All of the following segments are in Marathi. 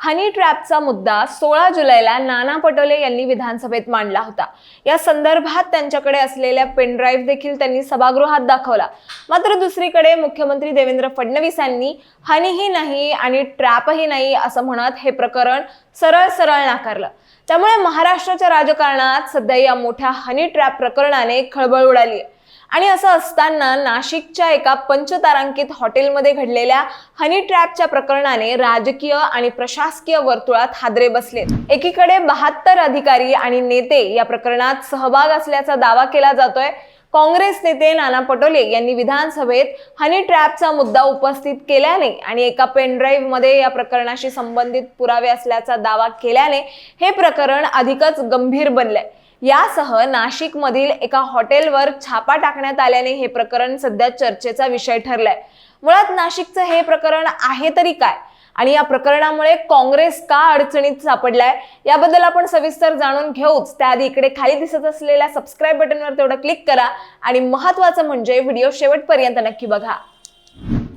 हनी ट्रॅपचा मुद्दा सोळा जुलैला नाना पटोले यांनी विधानसभेत मांडला होता. या संदर्भात त्यांच्याकडे असलेल्या पेनड्राईव्ह देखील त्यांनी सभागृहात दाखवला. मात्र दुसरीकडे मुख्यमंत्री देवेंद्र फडणवीस यांनी हनीही नाही आणि ट्रॅपही नाही असं म्हणत हे प्रकरण सरळ सरळ नाकारलं. त्यामुळे महाराष्ट्राच्या राजकारणात सध्या या मोठ्या हनी ट्रॅप प्रकरणाने खळबळ उडाली आहे आणि असं असताना नाशिकच्या एका पंचतारांकित हॉटेलमध्ये घडलेल्या हनी ट्रॅपच्या प्रकरणाने राजकीय आणि प्रशासकीय वर्तुळात हादरे बसलेत एकीकडे बहात्तर अधिकारी आणि नेते या प्रकरणात सहभाग असल्याचा दावा केला जातोय. काँग्रेस नेते नाना पटोले यांनी विधानसभेत हनी ट्रॅपचा मुद्दा उपस्थित केल्याने आणि एका पेनड्राईव्हमध्ये या प्रकरणाशी संबंधित पुरावे असल्याचा दावा केल्याने हे प्रकरण अधिकच गंभीर बनलंय. यासह नाशिकमधील एका हॉटेलवर छापा टाकण्यात आल्याने हे प्रकरण सध्या चर्चेचा विषय ठरलाय. मुळात नाशिकचं हे प्रकरण आहे तरी काय? आणि या प्रकरणामुळे काँग्रेस का अडचणीत सापडलाय? याबद्दल आपण सविस्तर जाणून घेऊच. त्याआधी इकडे खाली दिसत असलेल्या सबस्क्राईब बटनवर तेवढं क्लिक करा. आणि महत्वाचं म्हणजे व्हिडिओ शेवटपर्यंत नक्की बघा.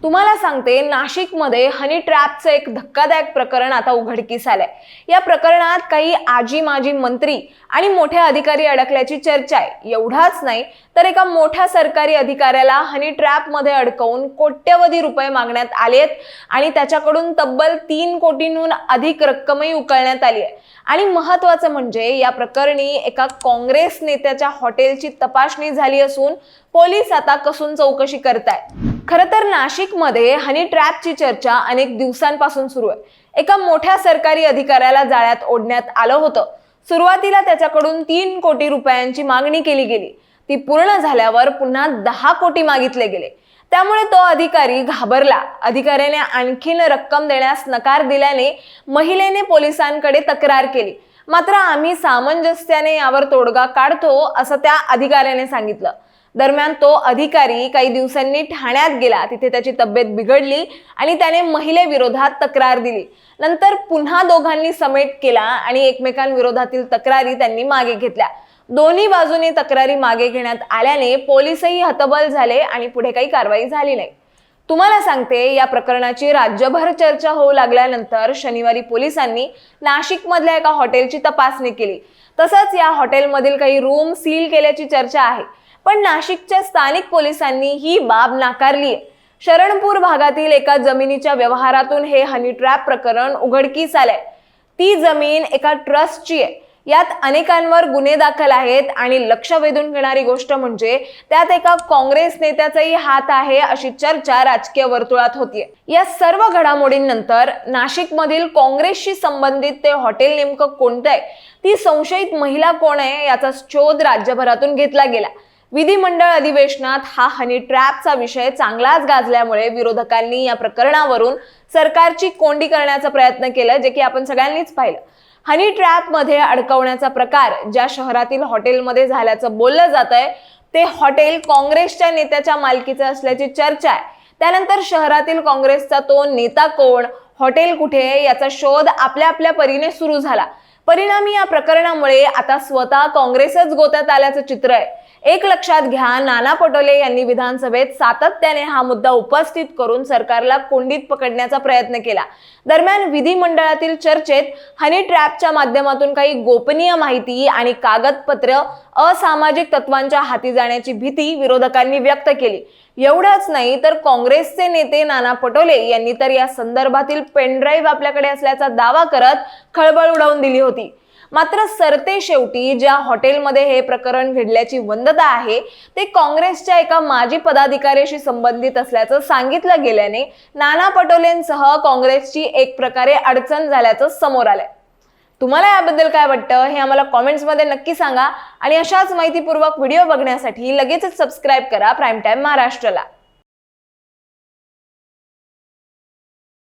तुम्हाला सांगते नाशिकमध्ये हनी ट्रॅपचं एक धक्कादायक प्रकरण आता उघडकीस आलंय. या प्रकरणात काही आजी माजी मंत्री आणि मोठे अधिकारी अडकल्याची चर्चा आहे. एवढाच नाही तर एका मोठ्या सरकारी अधिकाऱ्याला हनी ट्रॅपमध्ये अडकवून कोट्यवधी रुपये मागण्यात आलेत आणि त्याच्याकडून तब्बल तीन कोटींहून अधिक रक्कमही उकळण्यात आली आहे. आणि महत्वाचं म्हणजे या प्रकरणी एका काँग्रेस नेत्याच्या हॉटेलची तपासणी झाली असून पोलीस आता कसून चौकशी करतायत. खरं तर नाशिकमध्ये हनी ट्रॅपची चर्चा अनेक दिवसांपासून सुरू आहे. एका मोठ्या सरकारी अधिकाऱ्याला जाळ्यात ओढण्यात आलं होतं. सुरुवातीला त्याच्याकडून तीन कोटी रुपयांची मागणी केली गेली. ती पूर्ण झाल्यावर पुन्हा दहा कोटी मागितले गेले. त्यामुळे तो अधिकारी घाबरला. अधिकाऱ्याने आणखीन रक्कम देण्यास नकार दिल्याने महिलेने पोलिसांकडे तक्रार केली. मात्र आम्ही सामंजस्याने यावर तोडगा काढतो असं त्या अधिकाऱ्याने सांगितलं. दरम्यान तो अधिकारी काही दिवसांनी ठाण्यात गेला. तिथे त्याची तब्येत बिघडली आणि त्याने महिलेविरोधात तक्रार दिली. नंतर पुन्हा दोघांनी समेट केला आणि एकमेकांविरोधातील तक्रारी त्यांनी मागे घेतल्या. दोन्ही बाजूने तक्रारी मागे घेण्यात आल्याने पोलीसही हतबल झाले आणि पुढे काही कारवाई झाली नाही. तुम्हाला सांगते या प्रकरणाची राज्यभर चर्चा होऊ लागल्यानंतर शनिवारी पोलिसांनी नाशिकमधल्या एका हॉटेलची तपासणी केली. तसंच या हॉटेलमधील काही रूम सील केल्याची चर्चा आहे. पण नाशिकच्या स्थानिक पोलिसांनी ही बाब नाकारली. आहे शरणपूर भागातील एका जमिनीच्या व्यवहारातून हे हनी ट्रॅप प्रकरण उघडकीस आलंय. ती जमीन एका ट्रस्टची आहे. यात अनेकांवर गुन्हे दाखल आहेत आणि लक्ष वेधून घेणारी गोष्ट म्हणजे त्यात एका काँग्रेस नेत्याचाही हात आहे अशी चर्चा राजकीय वर्तुळात होतीये. या सर्व घडामोडींनंतर नाशिकमधील काँग्रेसशी संबंधित ते हॉटेल नेमकं कोणतं आहे? ती संशयित महिला कोण आहे याचा शोध राज्यभरातून घेतला गेला. विधिमंडळ अधिवेशनात हा हनी ट्रॅपचा विषय चांगलाच गाजल्यामुळे विरोधकांनी या प्रकरणावरून सरकारची कोंडी करण्याचा प्रयत्न केला जे की आपण सगळ्यांनीच पाहिलं. हनी ट्रॅपमध्ये अडकवण्याचा प्रकार ज्या शहरातील हॉटेलमध्ये झाल्याचं बोललं जात आहे ते हॉटेल काँग्रेसच्या नेत्याच्या मालकीचं असल्याची चर्चा आहे. त्यानंतर शहरातील काँग्रेसचा तो नेता कोण हॉटेल कुठे आहे याचा शोध आपल्या आपल्या परीने सुरू झाला. परिणामी या प्रकरणामुळे आता स्वतः काँग्रेसच गोत्यात आल्याचं चित्र आहे. एक लक्षात घ्या नाना पटोले यांनी विधानसभेत सातत्याने हा मुद्दा उपस्थित करून सरकारला कोंडीत पकडण्याचा प्रयत्न केला. दरम्यान विधिमंडळातील चर्चेत हनी ट्रॅपच्या माध्यमातून काही गोपनीय माहिती आणि कागदपत्र असामाजिक तत्वांच्या हाती जाण्याची भीती विरोधकांनी व्यक्त केली. एवढंच नाही तर काँग्रेसचे नेते नाना पटोले यांनी तर या संदर्भातील पेनड्राईव्ह आपल्याकडे असल्याचा दावा करत खळबळ उडवून दिली होती. मात्र सरते शेवटी ज्या हॉटेलमध्ये हे प्रकरण घडल्याची वंदता आहे ते काँग्रेसच्या एका माजी पदाधिकाऱ्याशी संबंधित असल्याचं सांगितलं गेल्याने नाना पटोलेंसह काँग्रेसची एक प्रकारे अडचण झाल्याचं समोर आलंय. तुम्हाला याबद्दल काय वाटतं हे आम्हाला कॉमेंट्समध्ये नक्की सांगा आणि अशाच माहितीपूर्वक व्हिडिओ बघण्यासाठी लगेचच सबस्क्राईब करा प्राईम टाईम महाराष्ट्राला.